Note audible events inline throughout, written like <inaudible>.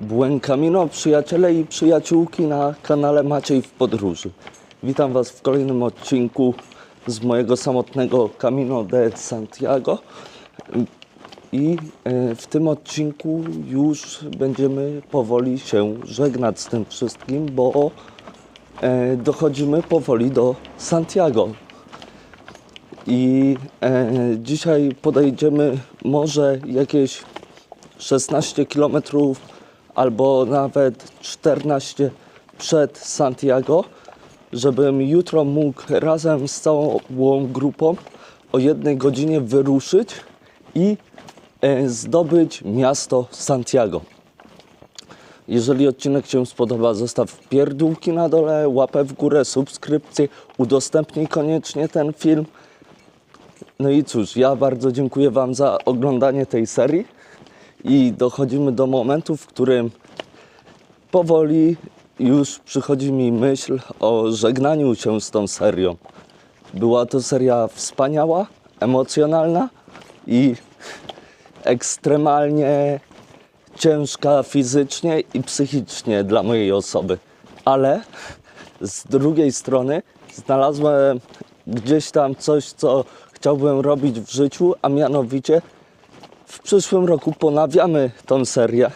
Błękamino, przyjaciele i przyjaciółki na kanale Maciej w Podróży. Witam Was w kolejnym odcinku z mojego samotnego Camino de Santiago. I e, w tym odcinku już będziemy powoli się żegnać z tym wszystkim, bo e, dochodzimy powoli do Santiago. I e, dzisiaj podejdziemy może jakieś 16 km albo nawet 14 przed Santiago, żebym jutro mógł razem z całą grupą o jednej godzinie wyruszyć i e, zdobyć miasto Santiago. Jeżeli odcinek Ci się spodoba, zostaw pierdółki na dole, łapę w górę, subskrypcję, udostępnij koniecznie ten film. No i cóż, ja bardzo dziękuję Wam za oglądanie tej serii i dochodzimy do momentu, w którym powoli już przychodzi mi myśl o żegnaniu się z tą serią. Była to seria wspaniała, emocjonalna i ekstremalnie ciężka fizycznie i psychicznie dla mojej osoby. Ale z drugiej strony znalazłem gdzieś tam coś, co chciałbym robić w życiu, a mianowicie w przyszłym roku ponawiamy tą serię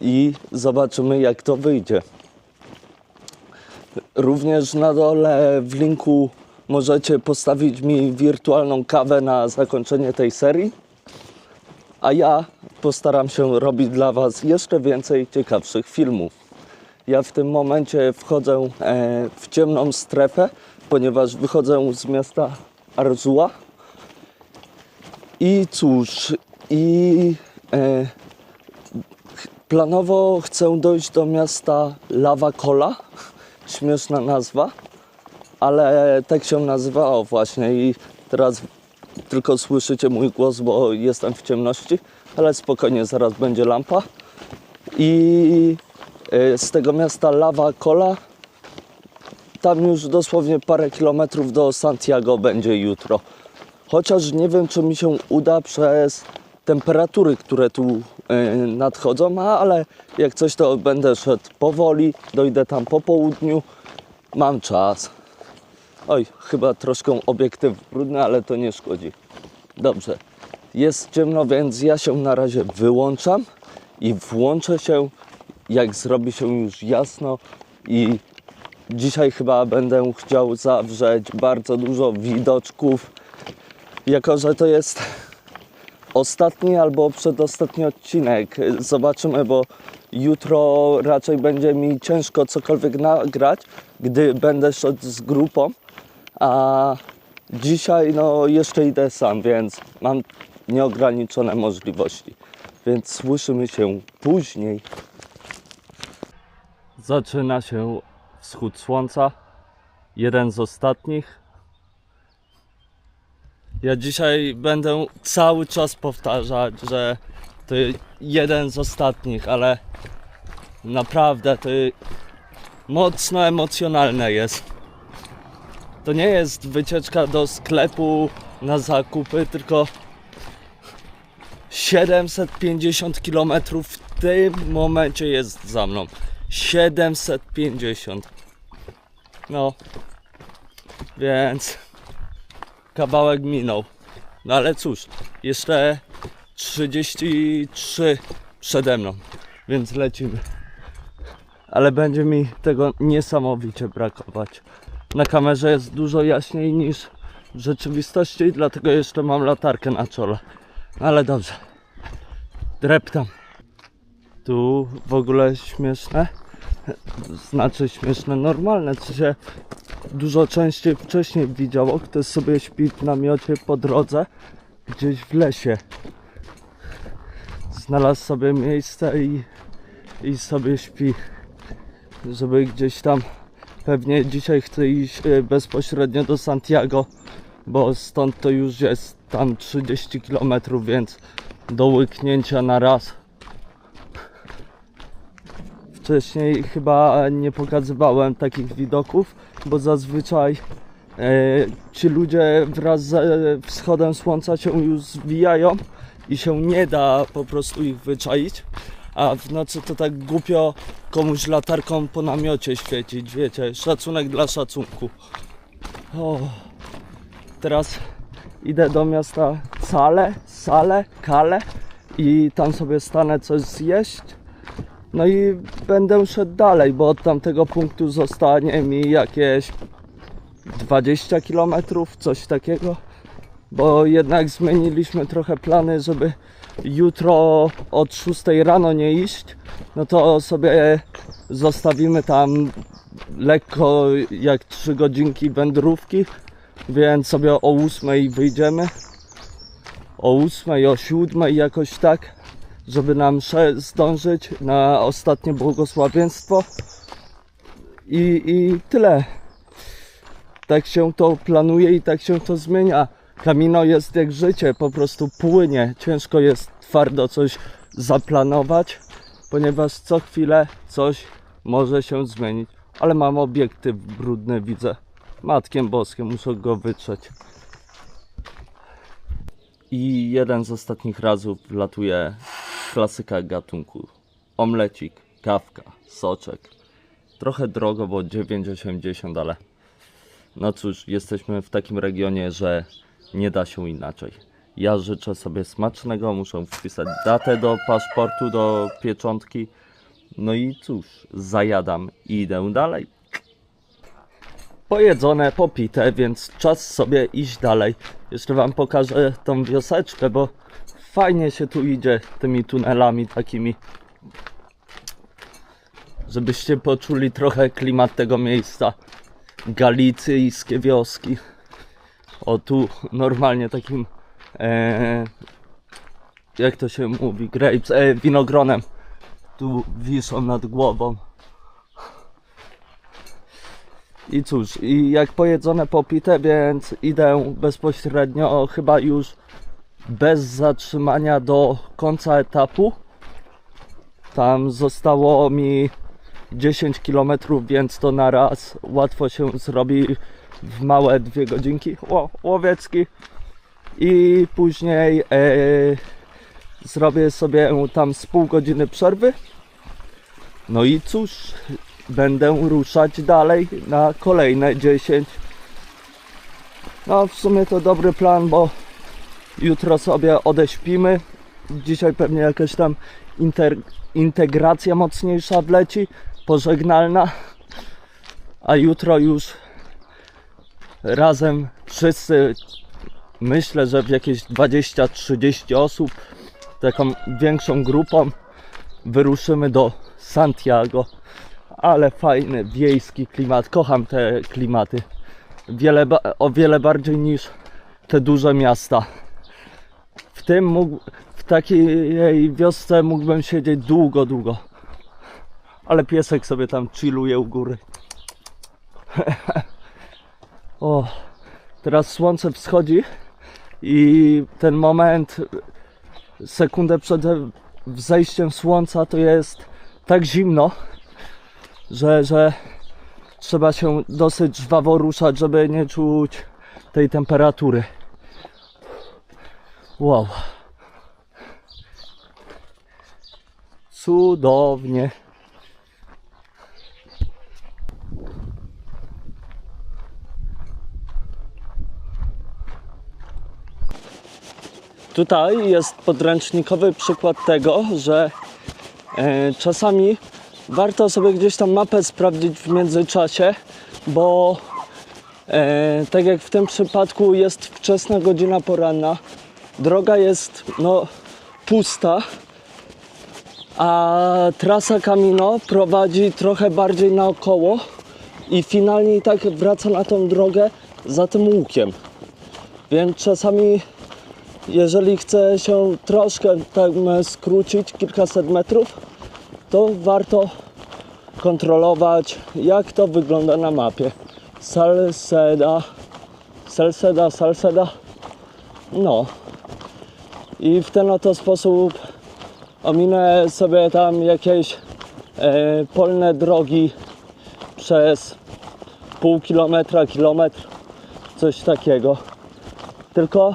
i zobaczymy, jak to wyjdzie. Również na dole w linku możecie postawić mi wirtualną kawę na zakończenie tej serii, a ja postaram się robić dla Was jeszcze więcej ciekawszych filmów. Ja w tym momencie wchodzę e, w ciemną strefę, ponieważ wychodzę z miasta Arzua. I cóż, i e, planowo chcę dojść do miasta Lava Cola. <laughs> Śmieszna nazwa, ale tak się nazywało właśnie i teraz tylko słyszycie mój głos, bo jestem w ciemności, ale spokojnie, zaraz będzie lampa. I e, z tego miasta Lava Cola tam już dosłownie parę kilometrów do Santiago będzie jutro. Chociaż nie wiem, czy mi się uda przez temperatury, które tu e, nadchodzą, ale jak coś, to będę szedł powoli, dojdę tam po południu, mam czas. Oj, chyba troszkę obiektyw brudny, ale to nie szkodzi. Dobrze, jest ciemno, więc ja się na razie wyłączam i włączę się, jak zrobi się już jasno i dzisiaj chyba będę chciał zawrzeć bardzo dużo widoczków, jako że to jest ostatni albo przedostatni odcinek. Zobaczymy, bo jutro raczej będzie mi ciężko cokolwiek nagrać, gdy będę szedł z grupą, a dzisiaj no jeszcze idę sam, więc mam nieograniczone możliwości. Więc słyszymy się później. Zaczyna się wschód słońca. Jeden z ostatnich. Ja dzisiaj będę cały czas powtarzać, że to jeden z ostatnich, ale naprawdę to mocno emocjonalne jest. To nie jest wycieczka do sklepu na zakupy, tylko 750 km w tym momencie jest za mną. 750. No, więc kawałek minął. No ale cóż, jeszcze 33 przede mną, więc lecimy. Ale będzie mi tego niesamowicie brakować. Na kamerze jest dużo jaśniej niż w rzeczywistości, dlatego jeszcze mam latarkę na czole. Ale dobrze. Dreptam. Tu w ogóle śmieszne. Znaczy śmieszne, normalne, co się dużo częściej wcześniej widziało. Ktoś sobie śpi w namiocie po drodze gdzieś w lesie. Znalazł sobie miejsce i, i sobie śpi. Żeby gdzieś tam pewnie dzisiaj chce iść e, bezpośrednio do Santiago, bo stąd to już jest tam 30 km, więc do łyknięcia na raz. Wcześniej chyba nie pokazywałem takich widoków, bo zazwyczaj e, ci ludzie wraz ze wschodem słońca się już zwijają i się nie da po prostu ich wyczaić. a w nocy to tak głupio komuś latarką po namiocie świecić, wiecie, szacunek dla szacunku. O, teraz idę do miasta Sale, Sale, Kale i tam sobie stanę coś zjeść. No i będę szedł dalej, bo od tamtego punktu zostanie mi jakieś 20 km, coś takiego. Bo jednak zmieniliśmy trochę plany, żeby jutro od 6 rano nie iść. No to sobie zostawimy tam lekko jak 3 godzinki wędrówki, więc sobie o 8 wyjdziemy. O 8, o 7 jakoś tak, żeby nam zdążyć na ostatnie błogosławieństwo. I, I tyle. Tak się to planuje i tak się to zmienia. Kamino jest jak życie, po prostu płynie. Ciężko jest twardo coś zaplanować, ponieważ co chwilę coś może się zmienić. Ale mam obiektyw brudny, widzę. Matkiem boskiem, muszę go wytrzeć. I jeden z ostatnich razów wlatuje klasyka gatunku. Omlecik, kawka, soczek. Trochę drogo, bo 9,80, ale no cóż, jesteśmy w takim regionie, że nie da się inaczej. Ja życzę sobie smacznego, muszę wpisać datę do paszportu, do pieczątki. No i cóż, zajadam i idę dalej. Pojedzone, popite, więc czas sobie iść dalej. Jeszcze wam pokażę tą wioseczkę, bo fajnie się tu idzie tymi tunelami takimi. Żebyście poczuli trochę klimat tego miejsca galicyjskie wioski. O tu normalnie takim e, jak to się mówi, grapes, e, winogronem tu wiszą nad głową. I cóż, i jak pojedzone popite, więc idę bezpośrednio chyba już bez zatrzymania do końca etapu. Tam zostało mi 10 km, więc to na raz łatwo się zrobi w małe dwie godzinki. O, łowiecki. I później e, zrobię sobie tam z pół godziny przerwy. No i cóż, będę ruszać dalej na kolejne 10. No w sumie to dobry plan, bo jutro sobie odeśpimy. Dzisiaj pewnie jakaś tam integracja mocniejsza wleci, pożegnalna. A jutro już razem wszyscy, myślę, że w jakieś 20-30 osób, taką większą grupą, wyruszymy do Santiago. Ale fajny wiejski klimat, kocham te klimaty. Wiele, o wiele bardziej niż te duże miasta. Tym mógł, w takiej wiosce mógłbym siedzieć długo, długo. Ale piesek sobie tam chilluje u góry. <laughs> o, teraz słońce wschodzi i ten moment, sekundę przed wzejściem słońca to jest tak zimno, że, że trzeba się dosyć żwawo ruszać, żeby nie czuć tej temperatury. Wow. Cudownie. Tutaj jest podręcznikowy przykład tego, że e, czasami warto sobie gdzieś tam mapę sprawdzić w międzyczasie, bo e, tak jak w tym przypadku jest wczesna godzina poranna, droga jest no pusta, a trasa Camino prowadzi trochę bardziej naokoło i finalnie i tak wraca na tą drogę za tym łukiem. Więc czasami jeżeli chce się troszkę tak skrócić kilkaset metrów, to warto kontrolować jak to wygląda na mapie. Salseda, Salseda, Salseda. No. I w ten oto sposób ominę sobie tam jakieś e, polne drogi przez pół kilometra, kilometr, coś takiego. Tylko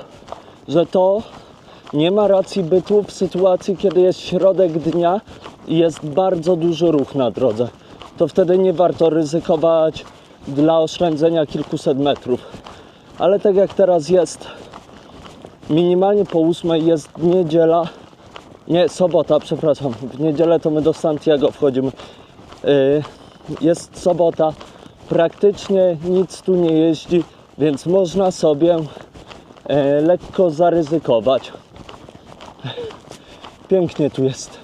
że to nie ma racji bytu w sytuacji, kiedy jest środek dnia i jest bardzo duży ruch na drodze, to wtedy nie warto ryzykować dla oszczędzenia kilkuset metrów. Ale tak jak teraz jest, minimalnie po ósmej jest niedziela, nie, sobota, przepraszam, w niedzielę to my do Santiago wchodzimy. Yy, jest sobota, praktycznie nic tu nie jeździ, więc można sobie e, lekko zaryzykować. Pięknie tu jest.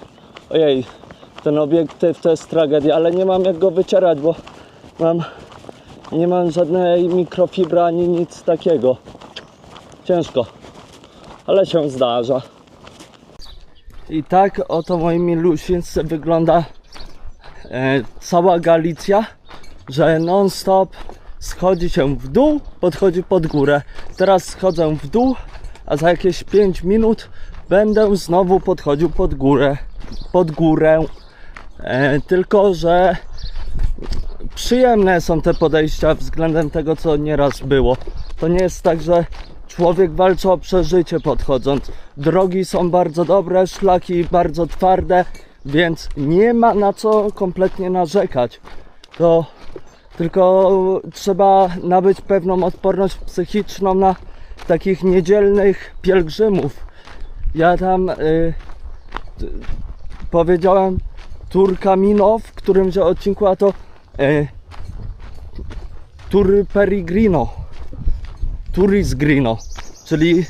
Ojej, ten obiektyw to jest tragedia, ale nie mam jak go wycierać, bo mam, nie mam żadnej mikrofibry ani nic takiego. Ciężko, ale się zdarza. I tak oto moi milusińscy wygląda e, cała Galicja, że non stop schodzi się w dół, podchodzi pod górę. Teraz schodzę w dół, a za jakieś 5 minut będę znowu podchodził pod górę. Pod górę. E, tylko, że przyjemne są te podejścia względem tego, co nieraz było. To nie jest tak, że człowiek walczy o przeżycie podchodząc. Drogi są bardzo dobre, szlaki bardzo twarde, więc nie ma na co kompletnie narzekać. To tylko trzeba nabyć pewną odporność psychiczną na takich niedzielnych pielgrzymów. Ja tam y, powiedziałem Camino w którymś odcinku, a to y, Tour Peregrino, Turisgrino, czyli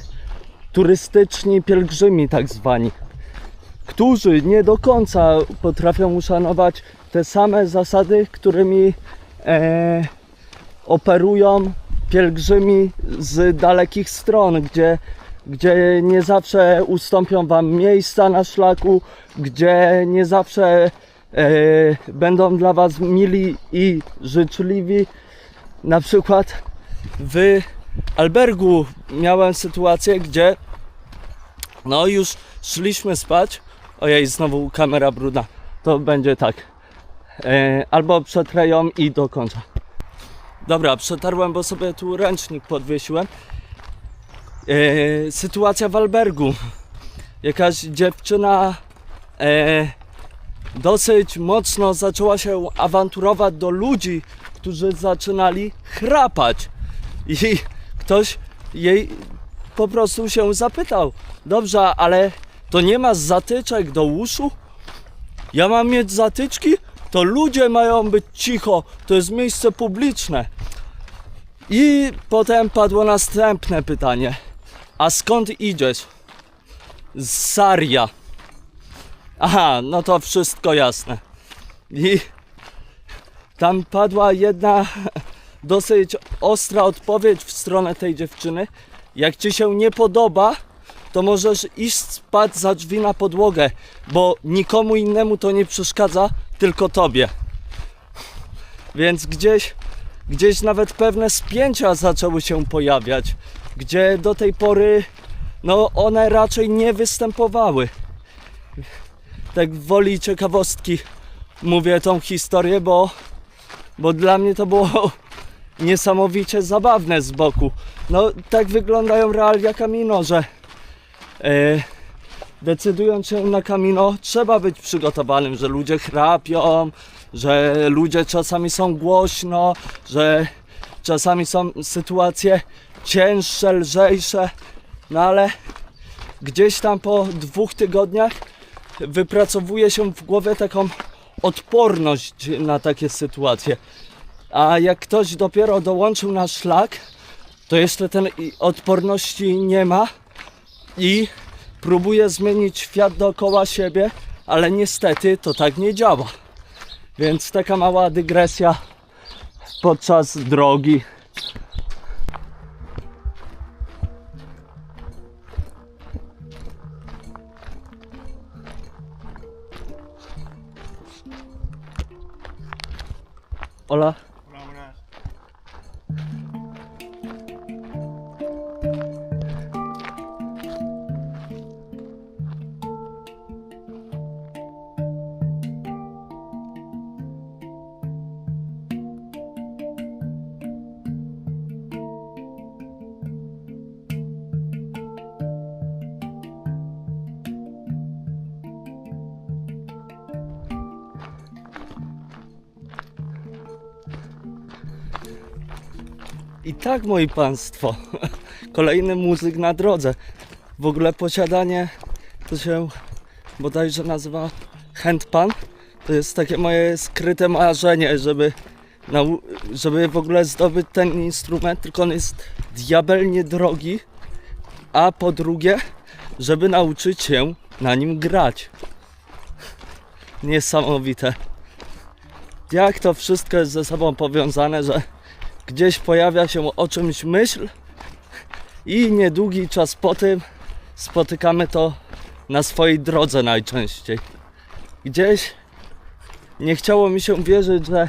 turystyczni pielgrzymi tak zwani, którzy nie do końca potrafią uszanować te same zasady, którymi e, operują pielgrzymi z dalekich stron, gdzie, gdzie nie zawsze ustąpią wam miejsca na szlaku, gdzie nie zawsze e, będą dla was mili i życzliwi. Na przykład w albergu miałem sytuację, gdzie no już szliśmy spać. Ojej, znowu kamera brudna. To będzie tak. E, albo przetrę ją i do końca. Dobra, przetarłem, bo sobie tu ręcznik podwiesiłem. E, sytuacja w albergu. Jakaś dziewczyna e, dosyć mocno zaczęła się awanturować do ludzi, którzy zaczynali chrapać. I ktoś jej po prostu się zapytał: Dobrze, ale to nie ma zatyczek do uszu? Ja mam mieć zatyczki? To ludzie mają być cicho, to jest miejsce publiczne. I potem padło następne pytanie. A skąd idziesz? Z Saria. Aha, no to wszystko jasne. I tam padła jedna dosyć ostra odpowiedź w stronę tej dziewczyny. Jak ci się nie podoba, to możesz iść spać za drzwi na podłogę, bo nikomu innemu to nie przeszkadza, tylko tobie. Więc gdzieś, gdzieś nawet pewne spięcia zaczęły się pojawiać, gdzie do tej pory no one raczej nie występowały. Tak woli ciekawostki mówię tą historię, bo, bo dla mnie to było niesamowicie zabawne z boku. No tak wyglądają realia Camino, że e, decydując się na Camino trzeba być przygotowanym, że ludzie chrapią, że ludzie czasami są głośno, że czasami są sytuacje cięższe, lżejsze, no ale gdzieś tam po dwóch tygodniach wypracowuje się w głowie taką odporność na takie sytuacje. A jak ktoś dopiero dołączył na szlak, to jeszcze tej odporności nie ma i próbuje zmienić świat dookoła siebie, ale niestety to tak nie działa. Więc taka mała dygresja podczas drogi. Hola. I tak, moi państwo, <laughs> kolejny muzyk na drodze. W ogóle posiadanie to się bodajże nazywa handpan. To jest takie moje skryte marzenie, żeby, żeby w ogóle zdobyć ten instrument, tylko on jest diabelnie drogi, a po drugie, żeby nauczyć się na nim grać. Niesamowite. Jak to wszystko jest ze sobą powiązane, że gdzieś pojawia się o czymś myśl i niedługi czas po tym spotykamy to na swojej drodze najczęściej. Gdzieś nie chciało mi się wierzyć, że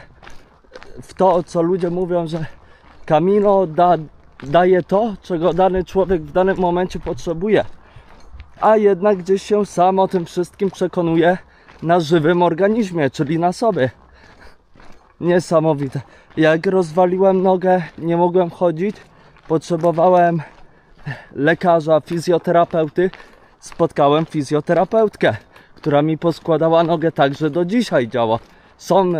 w to, co ludzie mówią, że Camino da, daje to, czego dany człowiek w danym momencie potrzebuje. A jednak gdzieś się sam o tym wszystkim przekonuje na żywym organizmie, czyli na sobie. Niesamowite. Jak rozwaliłem nogę, nie mogłem chodzić, potrzebowałem lekarza, fizjoterapeuty. Spotkałem fizjoterapeutkę, która mi poskładała nogę tak, że do dzisiaj działa. Są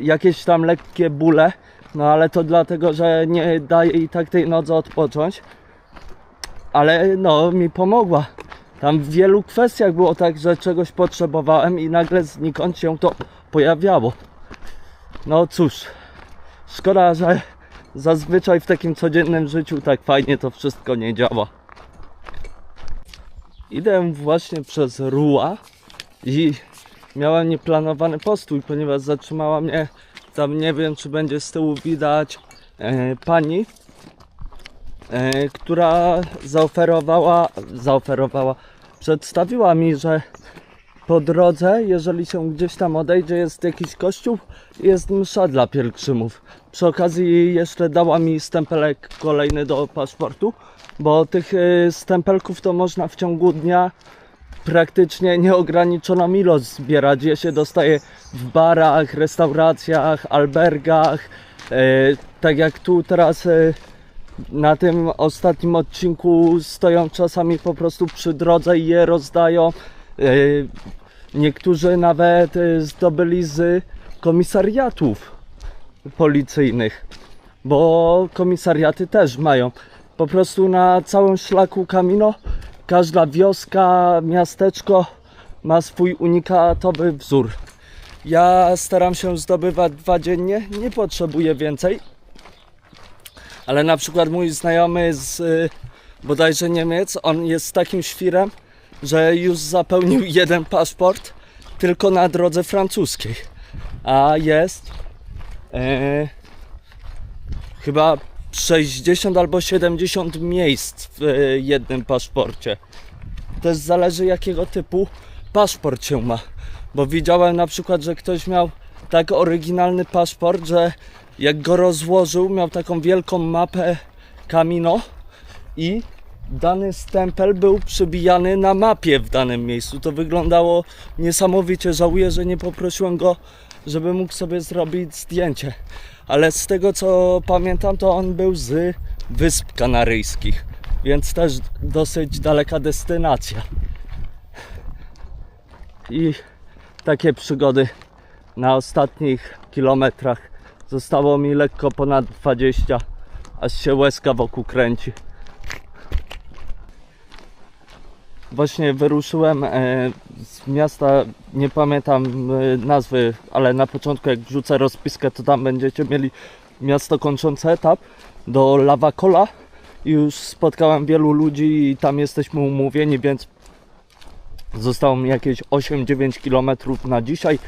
jakieś tam lekkie bóle, no ale to dlatego, że nie daje i tak tej nodze odpocząć. Ale no, mi pomogła. Tam w wielu kwestiach było tak, że czegoś potrzebowałem i nagle znikąd się to pojawiało. No cóż, szkoda, że zazwyczaj w takim codziennym życiu tak fajnie to wszystko nie działa. Idę właśnie przez Rua i miałem nieplanowany postój, ponieważ zatrzymała mnie tam, nie wiem czy będzie z tyłu widać, e, pani, e, która zaoferowała, zaoferowała, przedstawiła mi, że po drodze, jeżeli się gdzieś tam odejdzie, jest jakiś kościół, jest msza dla pielgrzymów. Przy okazji jeszcze dała mi stempelek kolejny do paszportu, bo tych y, stempelków to można w ciągu dnia praktycznie nieograniczoną ilość zbierać. Je się dostaje w barach, restauracjach, albergach. y, Tak jak tu teraz y, na tym ostatnim odcinku stoją czasami po prostu przy drodze i je rozdają. Niektórzy nawet y, zdobyli z komisariatów policyjnych, bo komisariaty też mają. Po prostu na całym szlaku Camino każda wioska, miasteczko ma swój unikatowy wzór. Ja staram się zdobywać dwa dziennie, nie potrzebuję więcej. Ale na przykład mój znajomy z y, bodajże Niemiec, on jest takim świrem, że już zapełnił jeden paszport tylko na drodze francuskiej. A jest e, chyba 60 albo 70 miejsc w e, jednym paszporcie. Też zależy jakiego typu paszport się ma. Bo widziałem na przykład, że ktoś miał tak oryginalny paszport, że jak go rozłożył, miał taką wielką mapę Camino i dany stempel był przybijany na mapie w danym miejscu. To wyglądało niesamowicie. Żałuję, że nie poprosiłem go, żeby mógł sobie zrobić zdjęcie. Ale z tego co pamiętam, to on był z Wysp Kanaryjskich, więc też dosyć daleka destynacja. I takie przygody na ostatnich kilometrach. Zostało mi lekko ponad 20, aż się łezka wokół kręci. Właśnie wyruszyłem e, z miasta, nie pamiętam e, nazwy, ale na początku jak wrzucę rozpiskę, to tam będziecie mieli miasto kończące etap do Lavacola. I Już spotkałem wielu ludzi i tam jesteśmy umówieni, więc zostało mi jakieś 8-9 km na dzisiaj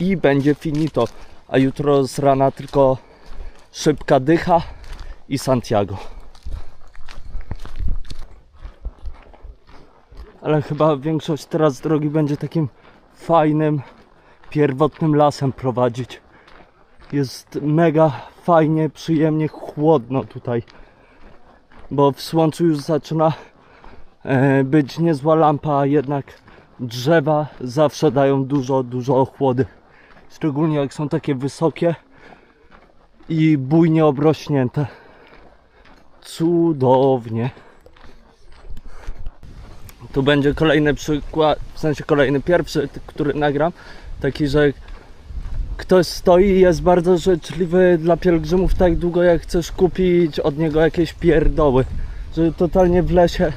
i będzie finito. A jutro z rana tylko szybka dycha i Santiago. Ale chyba większość teraz drogi będzie takim fajnym, pierwotnym lasem prowadzić. Jest mega fajnie, przyjemnie, chłodno tutaj, bo w słońcu już zaczyna e, być niezła lampa, a jednak drzewa zawsze dają dużo, dużo ochłody. Szczególnie jak są takie wysokie i bujnie obrośnięte. Cudownie. Tu będzie kolejny przykład, w sensie kolejny pierwszy, który nagram, taki, że ktoś stoi i jest bardzo życzliwy dla pielgrzymów tak długo jak chcesz kupić od niego jakieś pierdoły. Że totalnie w lesie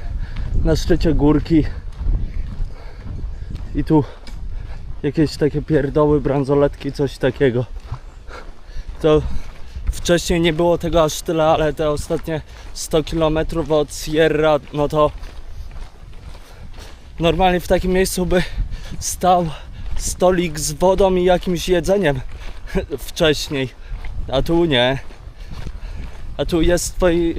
na szczycie górki i tu jakieś takie pierdoły, bransoletki, coś takiego. To wcześniej nie było tego aż tyle, ale te ostatnie 100 km od Sierra, no to normalnie w takim miejscu by stał stolik z wodą i jakimś jedzeniem <laughs> wcześniej. A tu nie. A tu jest twoi...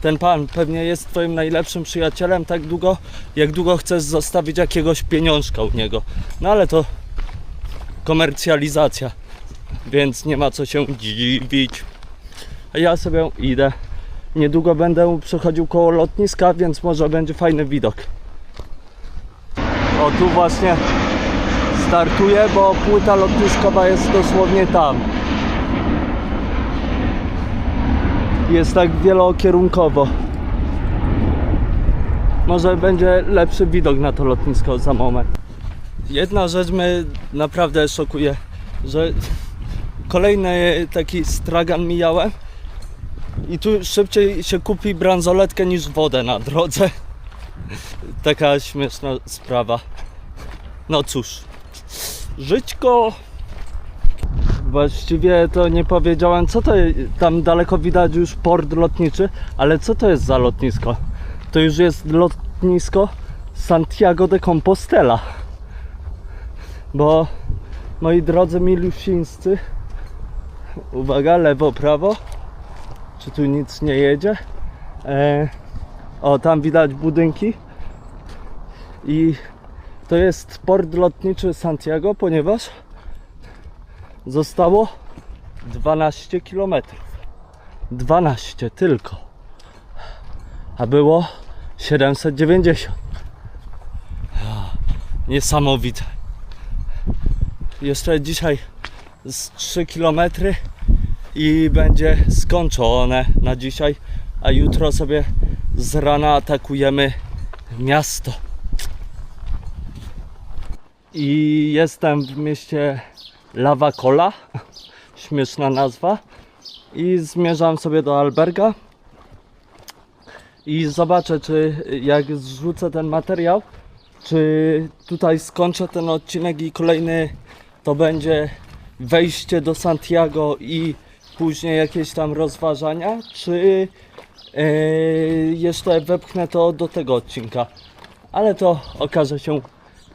Ten pan pewnie jest twoim najlepszym przyjacielem tak długo, jak długo chcesz zostawić jakiegoś pieniążka u niego. No ale to komercjalizacja, więc nie ma co się dziwić. A ja sobie idę. Niedługo będę przechodził koło lotniska, więc może będzie fajny widok. Tu właśnie startuję, bo płyta lotniskowa jest dosłownie tam. Jest tak wielokierunkowo. Może będzie lepszy widok na to lotnisko za moment. Jedna rzecz mnie naprawdę szokuje, że kolejny taki stragan mijałem i tu szybciej się kupi bransoletkę niż wodę na drodze. <laughs> Taka śmieszna sprawa. No cóż, żyćko. Właściwie to nie powiedziałem, co to tam daleko widać już port lotniczy, ale co to jest za lotnisko? To już jest lotnisko Santiago de Compostela. Bo moi drodzy milusińscy, uwaga, lewo, prawo, czy tu nic nie jedzie? E, o, tam widać budynki i to jest port lotniczy Santiago, ponieważ zostało 12 km. 12 tylko. A było 790. Ja, Niesamowite. Jeszcze dzisiaj z 3 km i będzie skończone na dzisiaj, a jutro sobie z rana atakujemy miasto. I jestem w mieście Lavacola, <laughs> śmieszna nazwa. I zmierzam sobie do alberga. I zobaczę, czy jak zrzucę ten materiał, czy tutaj skończę ten odcinek i kolejny to będzie wejście do Santiago i później jakieś tam rozważania, czy e, jeszcze wepchnę to do tego odcinka. Ale to okaże się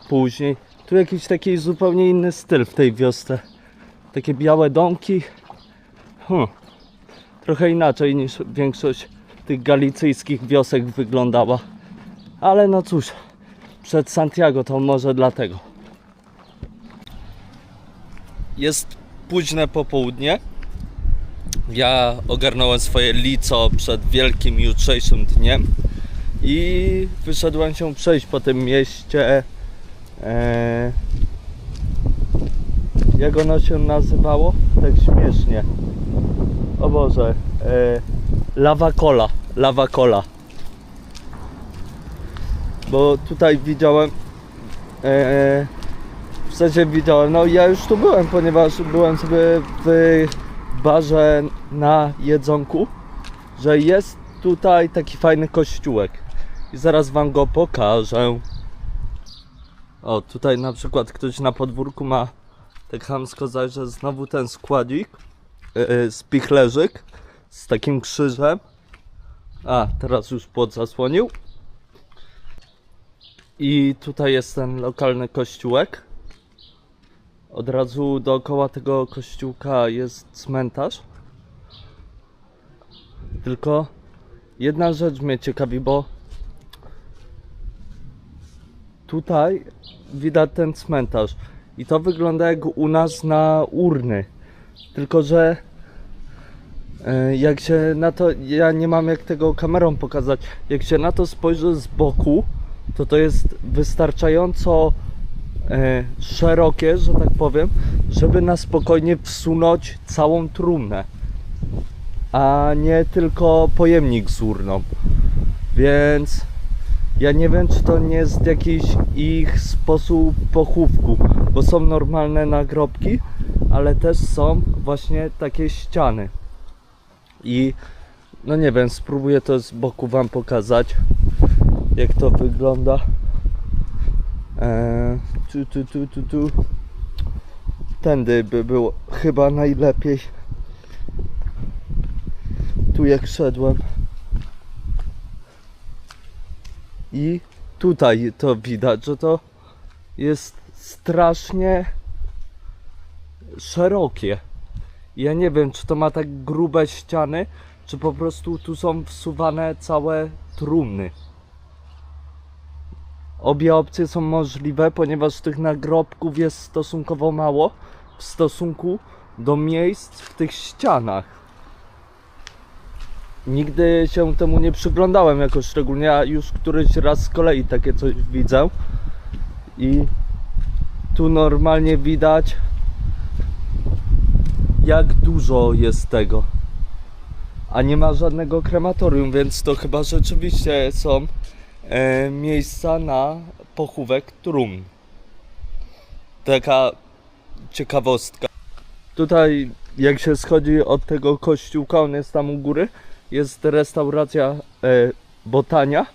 później. Tu jakiś taki zupełnie inny styl w tej wiosce. Takie białe domki. Hmm. Trochę inaczej niż większość tych galicyjskich wiosek wyglądała. Ale no cóż, przed Santiago to może dlatego. Jest późne popołudnie. Ja ogarnąłem swoje lico przed wielkim jutrzejszym dniem i wyszedłem się przejść po tym mieście. E, jak ono się nazywało? Tak śmiesznie. O Boże. E, Lava Cola. Lava Cola. Bo tutaj widziałem. E, w sensie widziałem. No ja już tu byłem, ponieważ byłem sobie w barze na jedzonku. Że jest tutaj taki fajny kościółek. I zaraz wam go pokażę. O, tutaj na przykład ktoś na podwórku ma tak chamsko zajrzę znowu ten składzik yy, spichlerzyk z takim krzyżem. A, teraz już płot zasłonił. I tutaj jest ten lokalny kościółek. Od razu dookoła tego kościółka jest cmentarz. Tylko jedna rzecz mnie ciekawi, bo tutaj widać ten cmentarz. I to wygląda jak u nas na urny. Tylko, że e, jak się na to, ja nie mam jak tego kamerą pokazać, jak się na to spojrzy z boku, to to jest wystarczająco e, szerokie, że tak powiem, żeby na spokojnie wsunąć całą trumnę, a nie tylko pojemnik z urną. Więc ja nie wiem, czy to nie jest jakiś ich sposób pochówku, bo są normalne nagrobki, ale też są właśnie takie ściany. I no nie wiem, spróbuję to z boku wam pokazać, jak to wygląda. Eee, tu, tu, tu, tu, tu. Tędy by było chyba najlepiej. Tu jak szedłem. I tutaj to widać, że to jest strasznie szerokie. Ja nie wiem, czy to ma tak grube ściany, czy po prostu tu są wsuwane całe trumny. Obie opcje są możliwe, ponieważ tych nagrobków jest stosunkowo mało w stosunku do miejsc w tych ścianach. Nigdy się temu nie przyglądałem jakoś szczególnie, a już któryś raz z kolei takie coś widzę. I tu normalnie widać jak dużo jest tego. A nie ma żadnego krematorium, więc to chyba rzeczywiście są e, miejsca na pochówek trumn. Taka ciekawostka. Tutaj, jak się schodzi od tego kościółka, on jest tam u góry, jest restauracja e, Botania.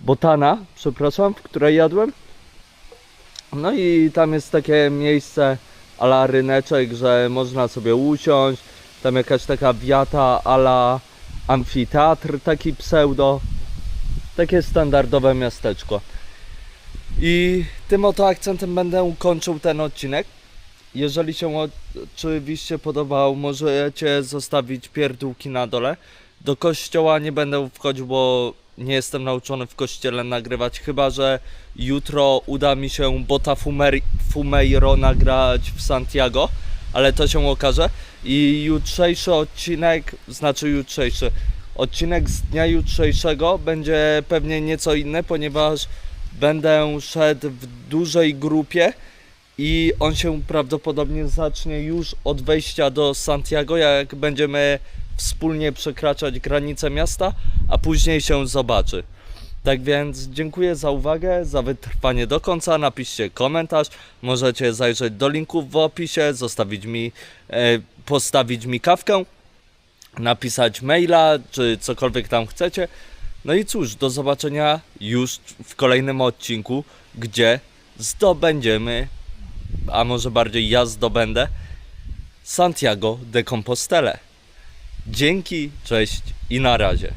Botana, przepraszam, w której jadłem. No i tam jest takie miejsce ala ryneczek, że można sobie usiąść. Tam jakaś taka wiata ala amfiteatr, taki pseudo. Takie standardowe miasteczko. I tym oto akcentem będę kończył ten odcinek. Jeżeli się oczywiście podobał, możecie zostawić pierdółki na dole. Do kościoła nie będę wchodził, bo nie jestem nauczony w kościele nagrywać, chyba że jutro uda mi się Bota Fumeiro nagrać w Santiago, ale to się okaże. I jutrzejszy odcinek, znaczy jutrzejszy, odcinek z dnia jutrzejszego będzie pewnie nieco inny, ponieważ będę szedł w dużej grupie i on się prawdopodobnie zacznie już od wejścia do Santiago, jak będziemy wspólnie przekraczać granice miasta, a później się zobaczy. Tak więc dziękuję za uwagę, za wytrwanie do końca. Napiszcie komentarz, możecie zajrzeć do linków w opisie, zostawić mi, e, postawić mi kawkę, napisać maila, czy cokolwiek tam chcecie. No i cóż, do zobaczenia już w kolejnym odcinku, gdzie zdobędziemy, a może bardziej ja zdobędę, Santiago de Compostela. Dzięki, cześć i na razie.